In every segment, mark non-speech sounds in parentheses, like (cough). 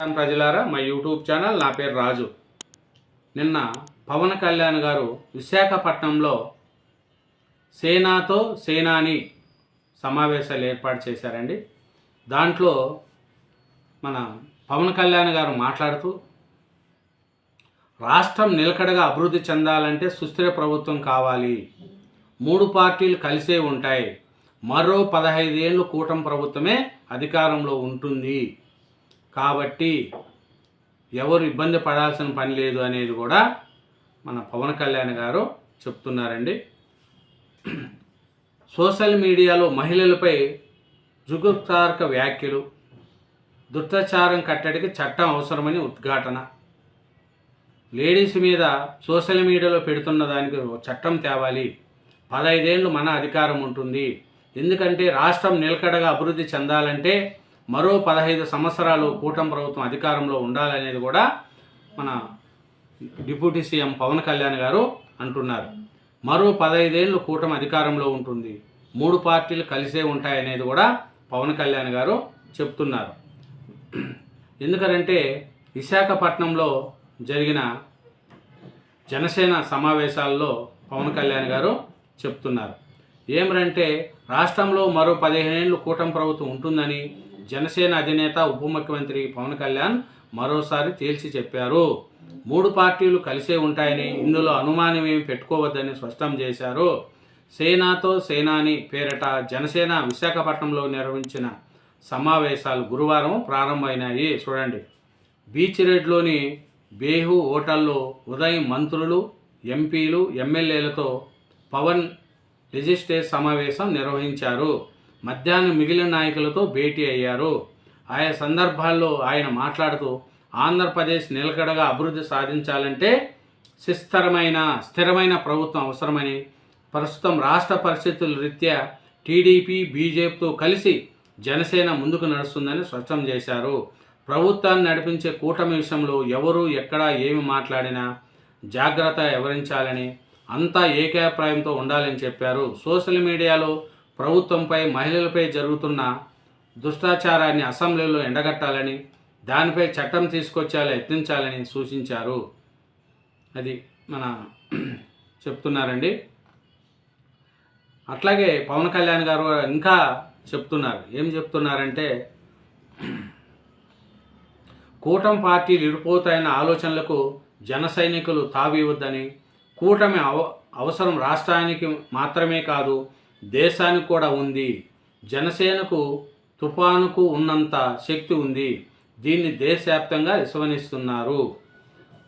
ప్రజలారా మా YouTube channel నా పేరు రాజు. నిన్న పవన్ కళ్యాణ్ గారు విశాఖపట్నంలో సేనాతో సేనాని సమావేశాలు ఏర్పాటు చేశారండి. దాంట్లో మన పవన్ కళ్యాణ్ గారు మాట్లాడుతూ రాష్ట్రం నిలకడగా అభివృద్ధి చెందాలంటే సుస్థిర ప్రభుత్వం కావాలి. మూడు పార్టీలు కలిసే ఉంటాయి. మరో పదహైదు ఏళ్ళు కూటమి ప్రభుత్వమే అధికారంలో ఉంటుంది. కాబట్టి ఎవరు ఇబ్బంది పడాల్సిన పని లేదు అనేది కూడా మన పవన్ కళ్యాణ్ గారు చెప్తున్నారండి. సోషల్ మీడియాలో మహిళలపై జుగుప్సారక వ్యాఖ్యలు దుష్టాచారం కట్టడికి చట్టం అవసరమని ఉద్ఘాటన. లేడీస్ మీద సోషల్ మీడియాలో పెడుతున్న దానికి చట్టం తేవాలి. పదైదేళ్ళు మన అధికారం ఉంటుంది. ఎందుకంటే రాష్ట్రం నిలకడగా అభివృద్ధి చెందాలంటే మరో పదహైదు సంవత్సరాలు కూటమి ప్రభుత్వం అధికారంలో ఉండాలనేది కూడా మన డిప్యూటీ సీఎం పవన్ కళ్యాణ్ గారు అంటున్నారు. మరో పదహైదేళ్ళు కూటమి అధికారంలో ఉంటుంది. మూడు పార్టీలు కలిసే ఉంటాయనేది కూడా పవన్ కళ్యాణ్ గారు చెప్తున్నారు. ఎందుకంటే విశాఖపట్నంలో జరిగిన జనసేన సమావేశాల్లో పవన్ కళ్యాణ్ గారు చెప్తున్నారు. ఏమరంటే రాష్ట్రంలో మరో పదిహేనేళ్ళు కూటమి ప్రభుత్వం ఉంటుందని జనసేన అధినేత ఉప ముఖ్యమంత్రి పవన్ కళ్యాణ్ మరోసారి తేల్చి చెప్పారు. మూడు పార్టీలు కలిసే ఉంటాయని ఇందులో అనుమానమేమి పెట్టుకోవద్దని స్పష్టం చేశారు. సేనాతో సేనాని పేరట జనసేన విశాఖపట్నంలో నిర్వహించిన సమావేశాలు గురువారం ప్రారంభమైనాయి. చూడండి. బీచ్ రోడ్లోని బేహు హోటల్లో ఉదయం మంత్రులు ఎంపీలు ఎమ్మెల్యేలతో పవన్ రిజిస్ట్రేట్ సమావేశం నిర్వహించారు. మధ్యాహ్నం మిగిలిన నాయకులతో భేటీ అయ్యారు. ఆయా సందర్భాల్లో ఆయన మాట్లాడుతూ ఆంధ్రప్రదేశ్ నిలకడగా అభివృద్ధి సాధించాలంటే సుస్థిరమైన స్థిరమైన ప్రభుత్వం అవసరమని ప్రస్తుతం రాష్ట్ర పరిస్థితుల రీత్యా టీడీపీ బీజేపీతో కలిసి జనసేన ముందుకు నడుస్తుందని స్పష్టం చేశారు. ప్రభుత్వాన్ని నడిపించే కూటమి విషయంలో ఎవరు ఎక్కడ ఏమి మాట్లాడినా జాగ్రత్త వివరించాలని అంతా ఏకాభిప్రాయంతో ఉండాలని చెప్పారు. సోషల్ మీడియాలో ప్రభుత్వంపై మహిళలపై జరుగుతున్న దుష్టాచారాన్ని అసెంబ్లీలో ఎండగట్టాలని దానిపై చట్టం తీసుకొచ్చేలా యత్నించాలని సూచించారు. అది మన (clears throat) చెప్తున్నారండి. అట్లాగే పవన్ కళ్యాణ్ గారు ఇంకా చెప్తున్నారు. ఏం చెప్తున్నారంటే (clears throat) కూటమి పార్టీలు ఇరుపోతాయన్న ఆలోచనలకు జన సైనికులు తావివద్దని కూటమి అవ అవసరం రాష్ట్రానికి మాత్రమే కాదు దేశానికి కూడా ఉంది. జనసేనకు తుఫానుకు ఉన్నంత శక్తి ఉంది. దీన్ని దేశవ్యాప్తంగా విశ్వనిస్తున్నారు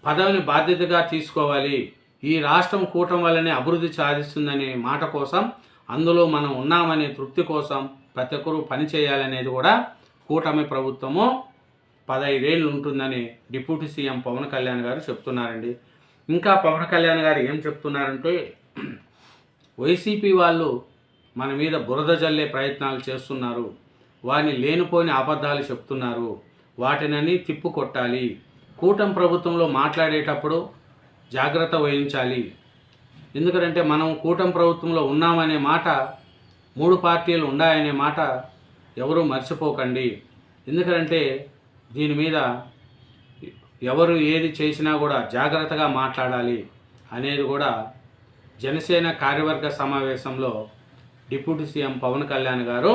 పదవిని బాధ్యతగా తీసుకోవాలి. ఈ రాష్ట్రం కూటం వల్లనే అభివృద్ధి సాధిస్తుందనే మాట కోసం అందులో మనం ఉన్నామనే తృప్తి కోసం ప్రతి ఒక్కరూ పనిచేయాలనేది కూడా కూటమి ప్రభుత్వము పదహైదేళ్ళు ఉంటుందని డిప్యూటీ సీఎం పవన్ కళ్యాణ్ గారు చెప్తున్నారండి. ఇంకా పవన్ కళ్యాణ్ గారు ఏం చెప్తున్నారంటే (clears throat) వైసీపీ వాళ్ళు మన మీద బురద జల్లే ప్రయత్నాలు చేస్తున్నారు. వారిని లేనిపోని అబద్ధాలు చెప్తున్నారు. వాటినని తిప్పుకొట్టాలి కూటమి ప్రభుత్వంలో మాట్లాడేటప్పుడు జాగ్రత్త వహించాలి. ఎందుకంటే మనం కూటమి ప్రభుత్వంలో ఉన్నామనే మాట మూడు పార్టీలు ఉన్నాయనే మాట ఎవరూ మర్చిపోకండి. ఎందుకంటే దీని మీద ఎవరు ఏది చేసినా కూడా జాగ్రత్తగా మాట్లాడాలి అనేది కూడా జనసేన కార్యవర్గ సమావేశంలో డిప్యూటీ సీఎం పవన్ కళ్యాణ్ గారు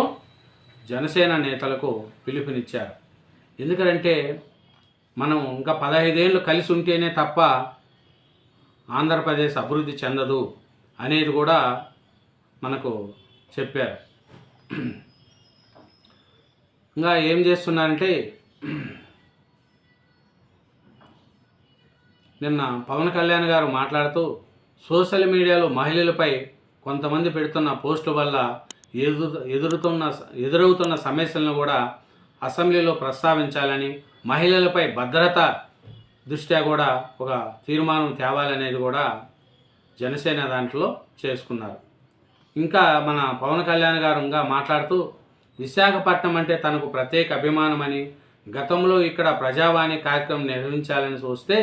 జనసేన నేతలకు పిలుపునిచ్చారు. ఎందుకంటే మనం ఇంకా పదహైదేళ్ళు కలిసి ఉంటేనే తప్ప ఆంధ్రప్రదేశ్ అభివృద్ధి చెందదు అనేది కూడా మనకు చెప్పారు. ఇంకా ఏం చేస్తున్నారంటే నిన్న పవన్ కళ్యాణ్ గారు మాట్లాడుతూ సోషల్ మీడియాలో మహిళలపై కొంతమంది పెడుతున్న పోస్టుల వల్ల ఎదు ఎదురుతున్న ఎదురవుతున్న సమస్యలను కూడా అసెంబ్లీలో ప్రస్తావించాలని మహిళలపై భద్రత దృష్ట్యా కూడా ఒక తీర్మానం తేవాలనేది కూడా జనసేన దాంట్లో చేసుకున్నారు. ఇంకా మన పవన్ కళ్యాణ్ గారు ఇంకా మాట్లాడుతూ విశాఖపట్నం అంటే తనకు ప్రత్యేక అభిమానమని గతంలో ఇక్కడ ప్రజావాణి కార్యక్రమం నిర్వహించాలని చూస్తే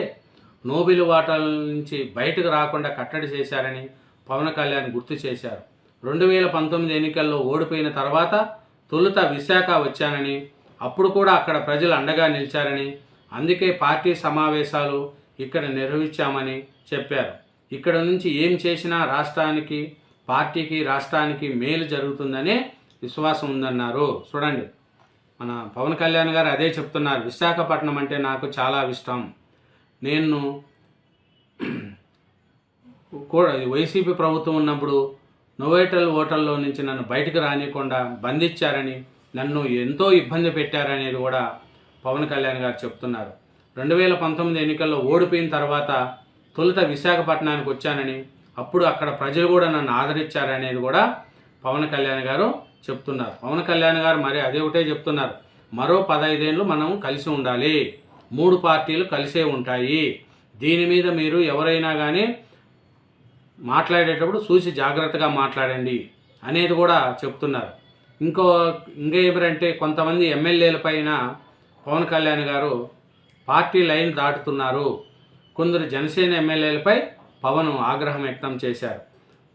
నోబిల్ వాటాల నుంచి బయటకు రాకుండా కట్టడి చేశారని పవన్ కళ్యాణ్ గుర్తు చేశారు. రెండు వేల పంతొమ్మిది ఎన్నికల్లో ఓడిపోయిన తర్వాత తొలుత విశాఖ వచ్చానని అప్పుడు కూడా అక్కడ ప్రజలు అండగా నిలిచారని అందుకే పార్టీ సమావేశాలు ఇక్కడ నిర్వహించామని చెప్పారు. ఇక్కడ నుంచి ఏం చేసినా రాష్ట్రానికి పార్టీకి రాష్ట్రానికి మేలు జరుగుతుందనే విశ్వాసం ఉందన్నారు. చూడండి మన పవన్ కళ్యాణ్ గారు అదే చెప్తున్నారు. విశాఖపట్నం అంటే నాకు చాలా ఇష్టం. నేను కూడా వైసీపీ ప్రభుత్వం ఉన్నప్పుడు నోవేటల్ హోటల్లో నుంచి నన్ను బయటకు రానియకుండా బంధించారని నన్ను ఎంతో ఇబ్బంది పెట్టారనేది కూడా పవన్ కళ్యాణ్ గారు చెప్తున్నారు. రెండు వేల పంతొమ్మిది ఎన్నికల్లో ఓడిపోయిన తర్వాత తొలుత విశాఖపట్నానికి వచ్చానని అప్పుడు అక్కడ ప్రజలు కూడా నన్ను ఆదరించారనేది కూడా పవన్ కళ్యాణ్ గారు చెప్తున్నారు. పవన్ కళ్యాణ్ గారు మరి అదే ఒకటే చెప్తున్నారు. మరో పదైదేళ్ళు మనం కలిసి ఉండాలి. మూడు పార్టీలు కలిసే ఉంటాయి. దీని మీద మీరు ఎవరైనా కానీ మాట్లాడేటప్పుడు చూసి జాగ్రత్తగా మాట్లాడండి అనేది కూడా చెప్తున్నారు. ఇంకో ఇంకేమిరంటే కొంతమంది ఎమ్మెల్యేల పైన పవన్ కళ్యాణ్ గారు పార్టీ లైన్ దాటుతున్నారు. కొందరు జనసేన ఎమ్మెల్యేలపై పవన్ ఆగ్రహం వ్యక్తం చేశారు.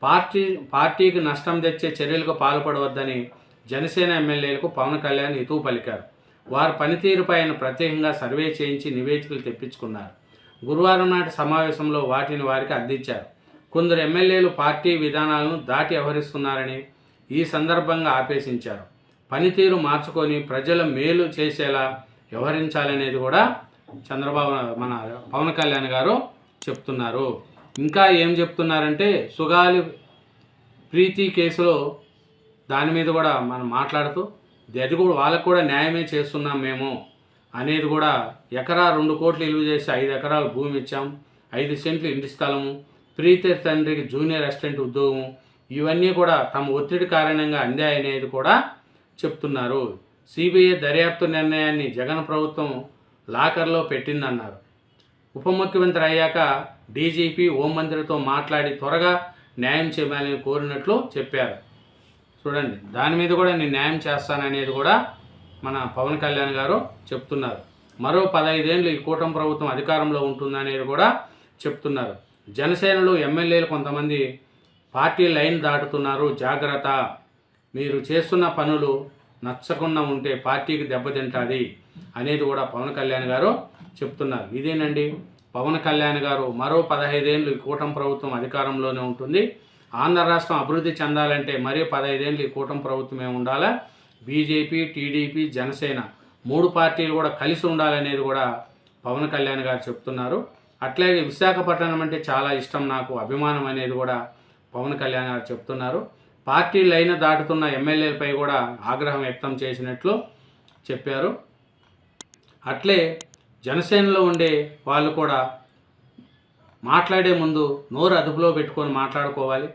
పార్టీ పార్టీకి నష్టం తెచ్చే చర్యలకు పాల్పడవద్దని జనసేన ఎమ్మెల్యేలకు పవన్ కళ్యాణ్ హితవు పలికారు. వారి పనితీరుపై ఆయన ప్రత్యేకంగా సర్వే చేయించి నివేదికలు తెప్పించుకున్నారు. గురువారం నాటి సమావేశంలో వాటిని వారికి అందించారు. కొందరు ఎమ్మెల్యేలు పార్టీ విధానాలను దాటి వ్యవహరిస్తున్నారని ఈ సందర్భంగా ఆపేసించారు. పనితీరు మార్చుకొని ప్రజల మేలు చేసేలా వ్యవహరించాలనేది కూడా చంద్రబాబు మన పవన్ కళ్యాణ్ గారు చెప్తున్నారు. ఇంకా ఏం చెప్తున్నారంటే సుగాలి ప్రీతి కేసులో దాని మీద కూడా మనం మాట్లాడుతూ అది కూడా వాళ్ళకు కూడా న్యాయమే చేస్తున్నాం మేము అనేది కూడా ఎకరా రెండు కోట్లు ఇలువ చేసి ఐదు ఎకరాలు భూమి ఇచ్చాం. ఐదు సెంట్లు ఇంటి స్థలము ప్రీతి తండ్రికి జూనియర్ అసిస్టెంట్ ఉద్యోగం ఇవన్నీ కూడా తమ ఒత్తిడి కారణంగా అందాయనేది కూడా చెప్తున్నారు. సిబిఐ దర్యాప్తు నిర్ణయాన్ని జగన్ ప్రభుత్వం లాకర్లో పెట్టిందన్నారు. ఉప ముఖ్యమంత్రి అయ్యాక డీజీపీ హోంమంత్రితో మాట్లాడి త్వరగా న్యాయం చేయాలని కోరినట్లు చెప్పారు. చూడండి దాని మీద కూడా నేను న్యాయం చేస్తాననేది కూడా మన పవన్ కళ్యాణ్ గారు చెప్తున్నారు. మరో పదహైదేళ్ళు ఈ కూటమి ప్రభుత్వం అధికారంలో ఉంటుందనేది కూడా చెప్తున్నారు. జనసేనలో ఎమ్మెల్యేలు కొంతమంది పార్టీ లైన్ దాటుతున్నారు. జాగ్రత్త. మీరు చేస్తున్న పనులు నచ్చకుండా ఉంటే పార్టీకి దెబ్బతింటుంది అనేది కూడా పవన్ కళ్యాణ్ గారు చెప్తున్నారు. ఇదేనండి? పవన్ కళ్యాణ్ గారు మరో పదహైదేళ్ళు ఈ కూటమి ప్రభుత్వం అధికారంలోనే ఉంటుంది. ఆంధ్ర రాష్ట్రం అభివృద్ధి చెందాలంటే మరీ పదహైదేళ్ళు ఈ కూటమి ప్రభుత్వమే ఉండాలా? బీజేపీ టీడీపీ జనసేన మూడు పార్టీలు కూడా కలిసి ఉండాలనేది కూడా పవన్ కళ్యాణ్ గారు చెప్తున్నారు. అట్లాగే విశాఖపట్నం అంటే చాలా ఇష్టం నాకు. అభిమానం అనేది కూడా పవన్ కళ్యాణ్ గారు చెప్తున్నారు. పార్టీ లైన్ దాటుతున్న ఎమ్మెల్యేలపై కూడా ఆగ్రహం వ్యక్తం చేసినట్లు చెప్పారు. అట్లే జనసేనలో ఉండే వాళ్ళు కూడా మాట్లాడే ముందు నోరు అదుపులో పెట్టుకొని మాట్లాడుకోవాలి.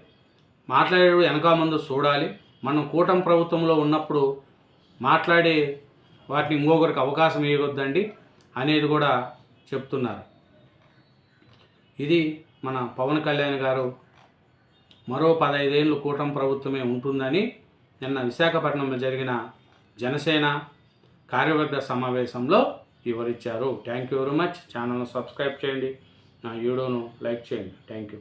మాట్లాడేటప్పుడు వెనక ముందు చూడాలి. మనం కూటమి ప్రభుత్వంలో ఉన్నప్పుడు మాట్లాడే వాటిని ఇంకొకరికి అవకాశం ఇవ్వద్దండి అనేది కూడా చెప్తున్నారు. ఇది మన పవన్ కళ్యాణ్ గారు మరో పదహైదేళ్ళు కూటమి ప్రభుత్వమే ఉంటుందని నిన్న విశాఖపట్నంలో జరిగిన జనసేన కార్యవర్గ సమావేశంలో వివరించారు. థ్యాంక్ యూ వెరీ మచ్ ఛానల్ను సబ్స్క్రైబ్ చేయండి. నా వీడియోను లైక్ చేయండి. Thank you